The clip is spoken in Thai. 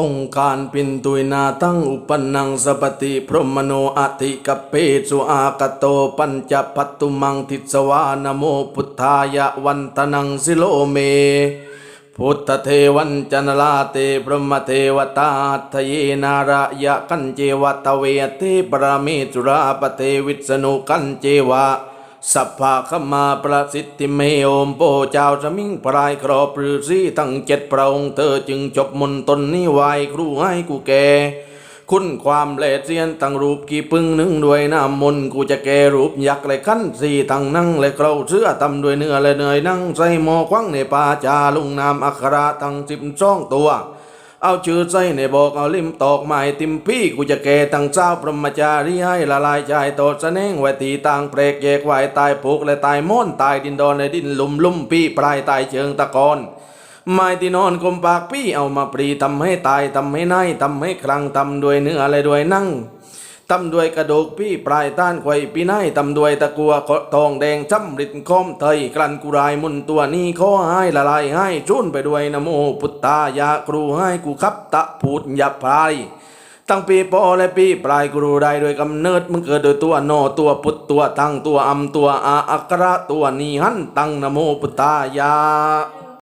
องค์การปินตุยนาตั้งอุปนังสปติพรหมโนอธิกปเปสุอากโตปัญจพัตตุมังทิสวานโมพุทธายะวันตนังสิโลเม พุทธเทวันจันลาเตพรหมเทวตาทเยนารายะกันเจวตเวเทปรามิจุราปเทวิษณุกันเจวะ สัพพะขมาประสิทธิเมโอมโปเจ้าสมิงปลายครอบปรือสีทั้งเจ็ดพระองค์เธอจึงจบมนต์ตนนี้ไหวครูให้กูแกคุณความแหลเสียนตั้งรูปกี่ปึงหนึ่งด้วยน้ำมนต์กูจะแกรูปยักษ์เลยขั้นสี่ตั้งนั่งเลยเกราเสื้อตำด้วยเนื้อเลยเนยนั่งใส่หมอควังในป่าจาลุงนามอัคราตั้งสิบสองตัว เอาชื่อใจในบอกเอาลิมตอกไม้ติมพี่กูจะแก่ตั้งเจ้าพรหมจารีให้ละลายใจโตดเสน่งไว้ตีต่างเปรกแยกไว้ตายผูกและตายม้อนตายดินดอนในดินลุ่มลุ่มพี่ปลายตายเชิงตะกอนไม้ที่นอนกลมปากพี่เอามาปรีทำให้ตายทำให้นายทำให้ครั้งทำด้วยเนื้ออะไรด้วยนั่ง ทำด้วยกระดูกพี่ปลายต้านไขว้พี่นายทำด้วยตะกัวทองแดงช้ำริดคอมเทยกลั่นกุรายมุนตัวนี้ขอให้ละลายให้จุนไปด้วยนโมพุทธายาครูให้กูขับตะพูดหยับพายตั้งปีปอและปีปลายกรูได้โดยกำเนิดมึงเกิดโดยตัวโนตัวพุทธตัวตั้งตัวอำตัวอาอักระตัวนีหันตั้งนโมพุทธายา